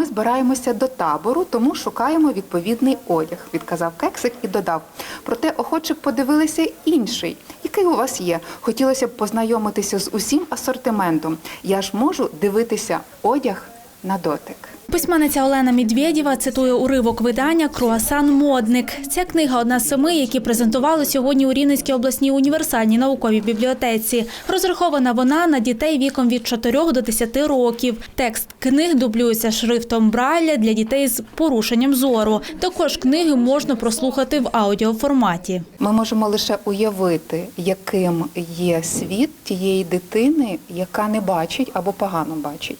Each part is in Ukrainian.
ми збираємося до табору, тому шукаємо відповідний одяг, відказав кексик і додав. Проте охоче подивилися інший. Який у вас є? Хотілося б познайомитися з усім асортиментом. Я ж можу дивитися одяг на дотик. Письменниця Олена Медведєва цитує уривок видання Круасан Модник. Ця книга одна з семи, які презентували сьогодні у Рівненській обласній універсальній науковій бібліотеці. Розрахована вона на дітей віком від 4 до 10 років. Текст книг дублюється шрифтом Брайля для дітей з порушенням зору. Також книги можна прослухати в аудіоформаті. Ми можемо лише уявити, яким є світ тієї дитини, яка не бачить або погано бачить.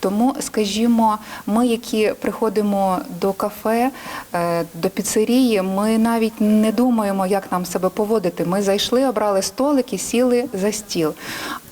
Тому, скажімо, ми, які приходимо до кафе, е, до піцерії, ми навіть не думаємо, як нам себе поводити. Ми зайшли, обрали столик і сіли за стіл.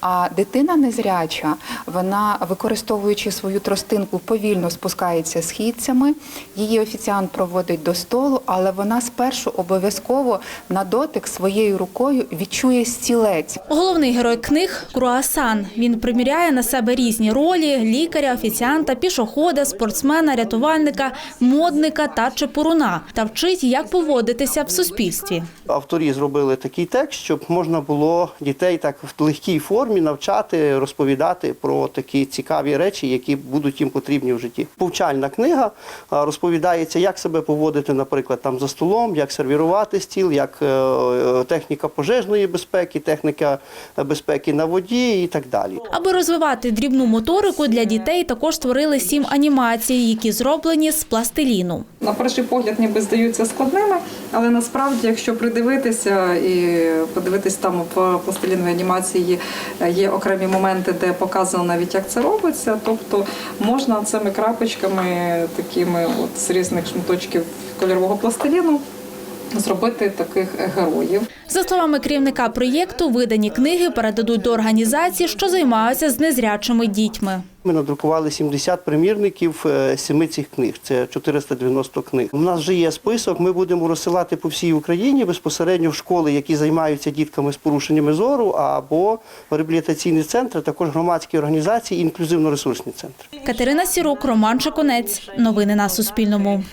А дитина незряча, вона, використовуючи свою тростинку, повільно спускається східцями. Її офіціант проводить до столу, але вона спершу обов'язково на дотик своєю рукою відчує стілець. Головний герой книг Круасан. Він приміряє на себе різні ролі: лікаря, офіціанта, пішохода, спортсмена, рятувальника, модника та чепуруна та вчить, як поводитися в суспільстві. Авторі зробили такий текст, щоб можна було дітей так в легкій формі навчати, розповідати про такі цікаві речі, які будуть їм потрібні в житті. Повчальна книга розповідається, як себе поводити, наприклад, там за столом, як сервірувати стіл, як е, техніка пожежної безпеки, техніка безпеки на воді і так далі. Аби розвивати дрібну моторику для дітей, також створили сім анімацій, які зроблені з пластиліну. На перший погляд ніби здаються складними, але насправді, якщо придивитися і подивитись там в пластиліновій анімації є окремі моменти, де показано навіть як це робиться. Тобто можна цими крапочками, такими от з різних шматочків кольорового пластиліну. Зробити таких героїв. За словами керівника проєкту, видані книги передадуть до організацій, що займаються з незрячими дітьми. Ми надрукували 70 примірників е, семи цих книг. Це 490 книг. У нас вже є список. Ми будемо розсилати по всій Україні безпосередньо в школи, які займаються дітками з порушеннями зору, або в реабілітаційні центри, також громадські організації, інклюзивно-ресурсні центри. Катерина Сірук, Роман Чеконець. Новини на Суспільному.